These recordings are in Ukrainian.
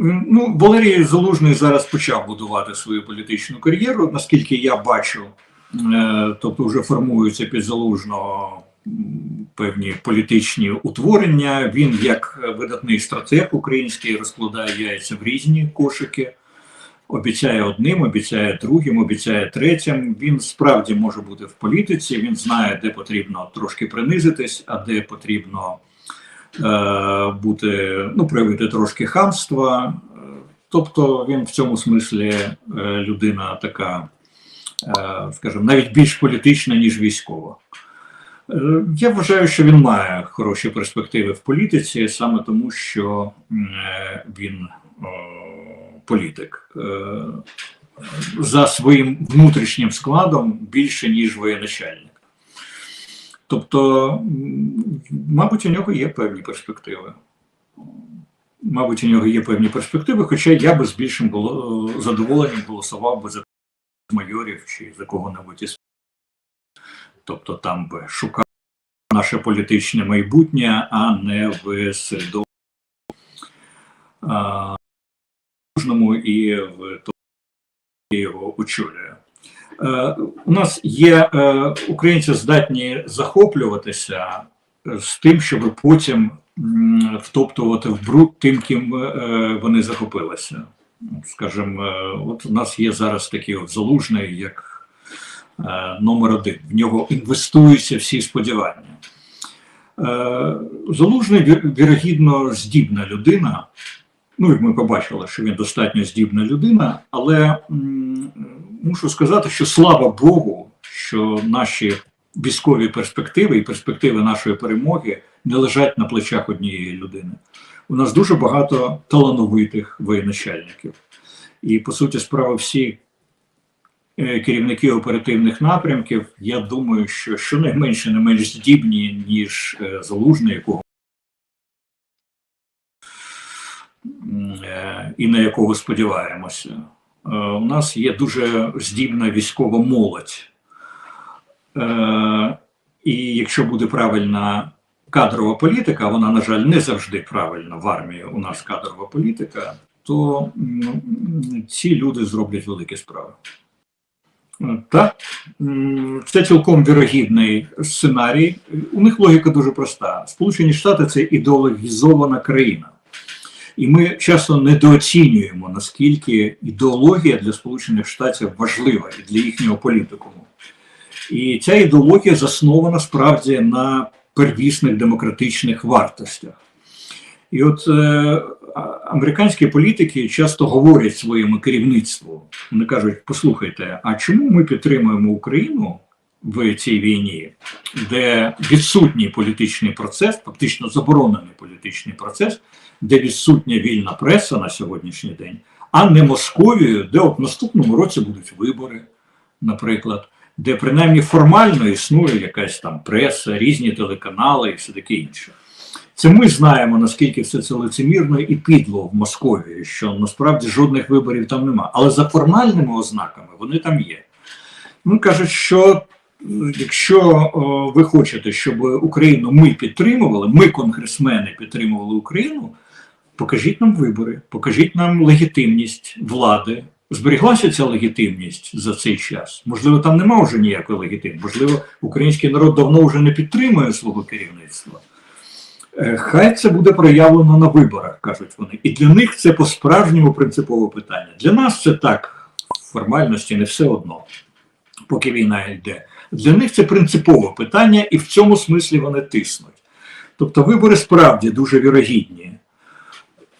Ну, Валерій Залужний зараз почав будувати свою політичну кар'єру. Наскільки я бачу, е, тобто вже формуються під залужного певні політичні утворення. Він, як видатний стратег український, розкладає яйця в різні кошики. Обіцяє одним, обіцяє другим, обіцяє третім. Він справді може бути в політиці. Він знає, де потрібно трошки принизитись, а де потрібно бути, ну, проявити трошки хамства. Е, Тобто він в цьому смислі е, людина така, е, скажімо, навіть більш політична, ніж військова. Е, Я вважаю, що він має хороші перспективи в політиці, саме тому, що е, він е, політик. Е, За своїм внутрішнім складом більше, ніж воєначальник. Тобто, мабуть, у нього є певні перспективи. Мабуть, у нього є певні перспективи, хоча я би з більшим голо- задоволенням голосував би за майорів чи за кого-небудь із. Тобто там би шукав наше політичне майбутнє, а не в середовищі і в тому, який його очолює. Е, у нас є е, українці здатні захоплюватися е, з тим, щоб потім втоптувати в бруд тим, ким вони захопилися. Скажімо, от у нас є зараз такий залужний, як номер один. В нього інвестуються всі сподівання. Залужний вірогідно здібна людина. Ну, і ми побачили, що він достатньо здібна людина, але мушу сказати, що слава Богу, що наші військові перспективи і перспективи нашої перемоги не лежать на плечах однієї людини. У нас дуже багато талановитих воєначальників. І, по суті, справи всі е, керівники оперативних напрямків, я думаю, що щонайменше не менш здібні, ніж е, залужний, якого е, і на якого сподіваємося. Е, У нас є дуже здібна військова молодь. Е, І якщо буде правильна кадрова політика, вона, на жаль, не завжди правильна в армії. У нас кадрова політика, то ці люди зроблять великі справи. Е, Так, це цілком вірогідний сценарій. У них логіка дуже проста. Сполучені Штати це ідеологізована країна. І ми часто недооцінюємо, наскільки ідеологія для Сполучених Штатів важлива і для їхнього політикуму. І ця ідеологія заснована справді на первісних демократичних вартостях. І от е, американські політики часто говорять своєму керівництву, вони кажуть: послухайте, а чому ми підтримуємо Україну в цій війні, де відсутній політичний процес, фактично заборонений політичний процес, де відсутня вільна преса на сьогоднішній день, а не Московію, де от в наступному році будуть вибори, наприклад, де принаймні формально існує якась там преса, різні телеканали і все таке інше. Це ми знаємо, наскільки все це лицемірно і підло в Московії, що насправді жодних виборів там нема. Але за формальними ознаками вони там є. Ну кажуть, що е, якщо о, ви хочете, щоб Україну ми підтримували, ми, конгресмени, підтримували Україну, покажіть нам вибори, покажіть нам легітимність влади. Зберіглася ця легітимність за цей час. Можливо, там нема вже ніякої легітимності. Можливо, український народ давно вже не підтримує свого керівництва. Е, Хай це буде проявлено на виборах, кажуть вони. І для них це по-справжньому принципове питання. Для нас це так, в формальності не все одно, поки війна йде. Для них це принципове питання, і в цьому смислі вони тиснуть. Тобто вибори справді дуже вірогідні.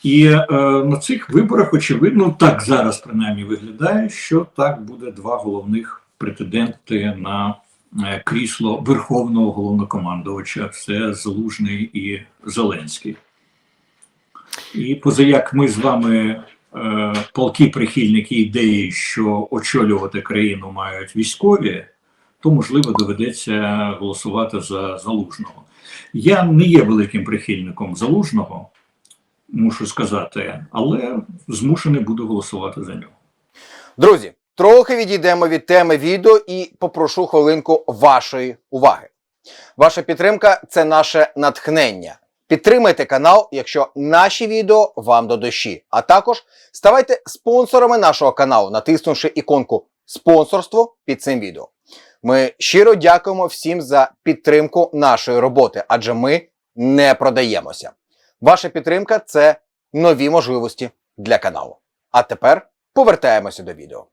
І е, на цих виборах, очевидно, так зараз принаймні виглядає, що так буде два головних претенденти на е, крісло верховного головнокомандувача це Залужний і Зеленський. І позаяк ми з вами е, полки прихильники ідеї, що очолювати країну мають військові, то можливо доведеться голосувати за Залужного. Я не є великим прихильником Залужного, мушу сказати, але змушений буду голосувати за нього. Друзі, трохи відійдемо від теми відео і попрошу хвилинку вашої уваги. Ваша підтримка це наше натхнення. Підтримайте канал, якщо наші відео вам до душі. А також ставайте спонсорами нашого каналу, натиснувши іконку спонсорство під цим відео. Ми щиро дякуємо всім за підтримку нашої роботи, адже ми не продаємося. Ваша підтримка це нові можливості для каналу. А тепер повертаємося до відео.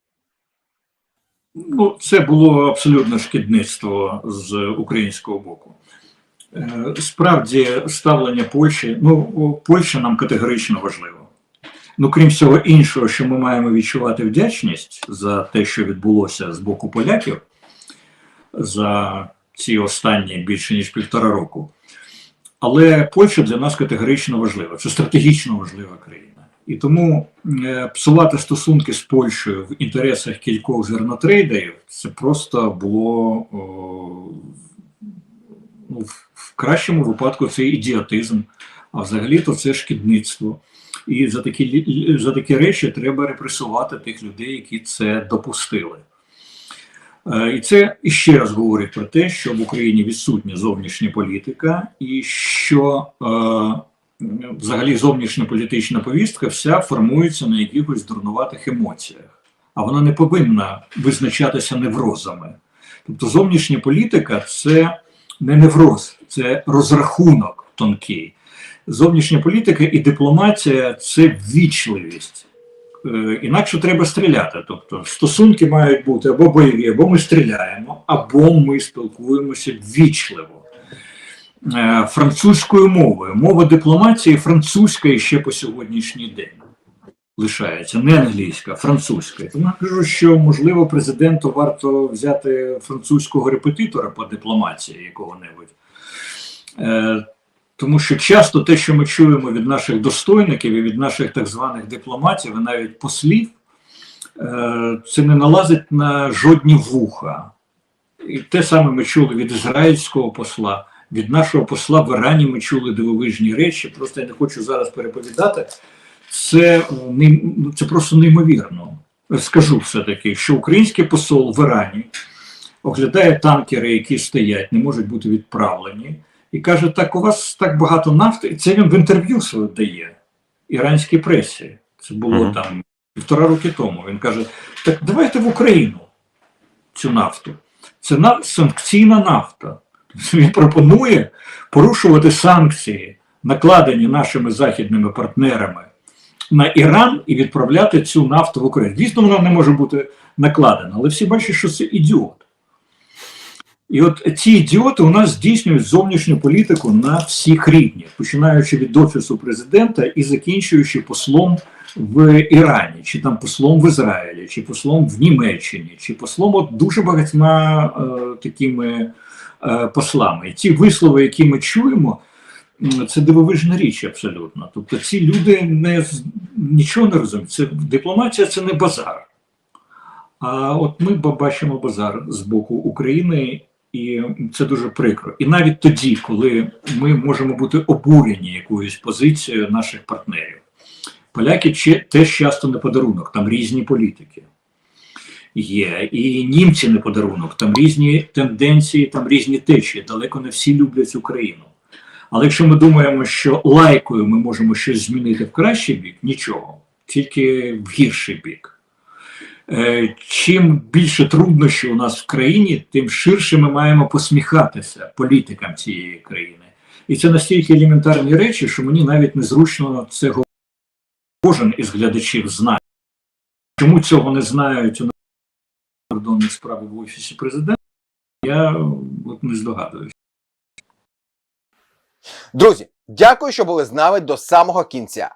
Ну, це було абсолютно шкідництво з українського боку. Е, Справді, ставлення Польщі, ну, Польща нам категорично важлива. Ну, крім всього іншого, що ми маємо відчувати вдячність за те, що відбулося з боку поляків за ці останні більше ніж півтора року. Але Польща для нас категорично важлива. Це стратегічно важлива країна. І тому е, псувати стосунки з Польщею в інтересах кількох зернотрейдерів це просто було ну, в- в кращому випадку це ідіотизм, а взагалі-то це шкідництво. І за такі, за такі речі треба репресувати тих людей, які це допустили. Е, І це іще раз говорить про те, що в Україні відсутня зовнішня політика, і що е, взагалі зовнішня політична повістка вся формується на якихось дурнуватих емоціях, а вона не повинна визначатися неврозами. Тобто зовнішня політика це не невроз, це розрахунок тонкий. Зовнішня політика і дипломатія це ввічливість. Е, Інакше треба стріляти. Тобто стосунки мають бути або бойові, або ми стріляємо, або ми спілкуємося ввічливо. Е, Французькою мовою. Мова дипломатії французька ще по сьогоднішній день лишається, не англійська, французька. Тому я кажу, що можливо президенту варто взяти французького репетитора по дипломатії якого-небудь. Тому що часто те, що ми чуємо від наших достойників і від наших так званих дипломатів, і навіть послів, е, це не налазить на жодні вуха. І те саме ми чули від ізраїльського посла, від нашого посла в Ірані ми чули дивовижні речі. Просто я не хочу зараз переповідати. Це, це просто неймовірно. Скажу все-таки, що український посол в Ірані оглядає танкери, які стоять, не можуть бути відправлені і каже: так, у вас так багато нафти, і це він в інтерв'ю своє дає іранській пресі. Це було Мгм. там півтора роки тому. Він каже: так давайте в Україну цю нафту. Це на, санкційна нафта. Тобто Він пропонує порушувати санкції, накладені нашими західними партнерами на Іран і відправляти цю нафту в Україну. Дійсно, вона не може бути накладена, але всі бачать, що це ідіот. І от ці ідіоти у нас здійснюють зовнішню політику на всіх рівнях, починаючи від офісу президента і закінчуючи послом в Ірані, чи там послом в Ізраїлі, чи послом в Німеччині, чи послом от дуже багатьма е, такими е, послами. І ті вислови, які ми чуємо, це дивовижна річ абсолютно. Тобто ці люди не нічого не розуміють. Це дипломатія це не базар. А от ми бачимо базар з боку України, і це дуже прикро. І навіть тоді, коли ми можемо бути обурені якоюсь позицією наших партнерів, поляки теж часто не подарунок, там різні політики. Є і німці не подарунок, там різні тенденції, там різні течії. Далеко не всі люблять Україну. Але якщо ми думаємо, що лайкою ми можемо щось змінити в кращий бік, нічого, тільки в гірший бік. Е, Чим більше труднощів у нас в країні, тим ширше ми маємо посміхатися політикам цієї країни. І це настільки елементарні речі, що мені навіть незручно це говорити. Кожен із глядачів знає. Чому цього не знають у кордонних справи в офісі президента, я от не здогадуюся. Друзі, дякую, що були з нами до самого кінця.